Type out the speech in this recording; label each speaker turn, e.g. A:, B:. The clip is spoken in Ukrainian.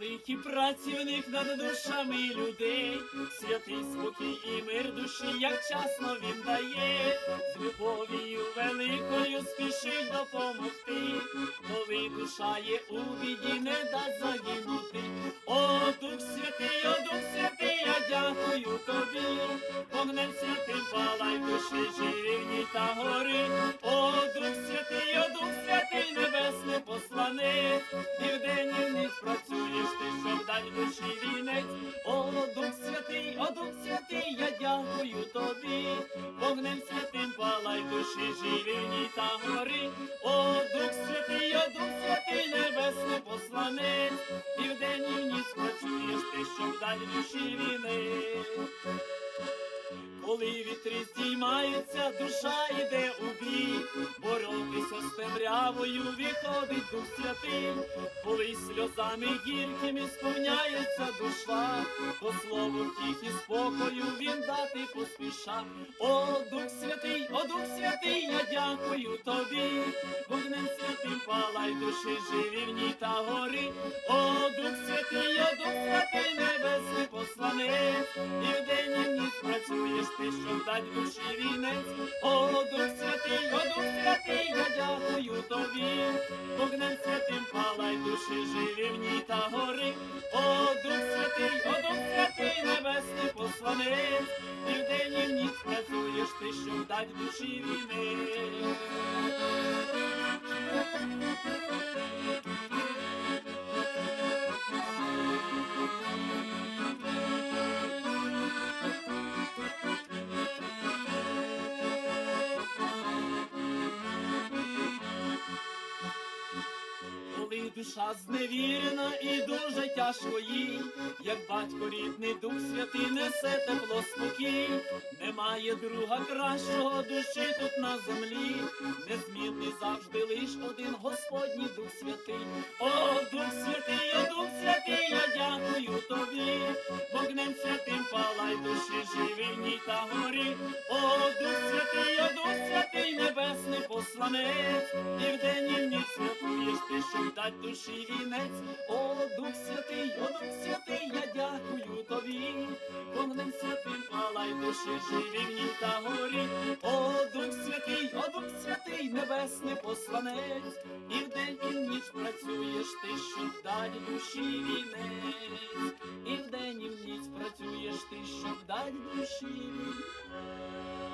A: великі праці в них над душами людей, святий спокій і мир душі, як часно він дає, з любов'ю великою спішить допомогти, коли душа є у біді, не дасть загинути. О, Дух Святий, тобі, вогнем святим палай в душі живівні та гори. О, Дух Святий, о Дух Святий, небесний посланець, і вдень і вніч працюєш ти, щоб далі душі війни. Коли вітри здіймаються, душа темрявою Дух Святий, коли сльозами гіркими сповняється душа, то слово втіх і спокою він дати поспіша. О, Дух Святий, о Дух Святий, я дякую тобі, вогнем святим палай душі живі в ній та гори. О, Дух Святий, о Дух Святий, небесний посланець, і вдень і в ніч працюєш ти, щоб дать душі вінець. Ній та гори. О, Дух Святий, о Дух Святий, небесний посланець, і вдень і в ніч працюєш ти, щоб дать душі вінець. Душа зневірена і дуже тяжко їй, як батько рідний Дух Святий несе тепло спокій, немає друга кращого душі тут на землі, незмінний завжди лиш один Господній Дух Святий. О, Дух Святий, о Дух Святий, я дякую тобі, вогнем святим палай душі живі та горі. О, Дух Святий, о Дух Святий, небесний посланець, щоб дать душі вінець. О, Дух Святий, о Дух Святий, я дякую тобі, вогнем святим палай душі живі в та горі. О, Дух Святий, о Дух Святий, небесний посланець, і вдень і в ніч працюєш ти, щоб дать душі вінець. І вдень і в ніч працюєш ти, щоб дать душі вінець.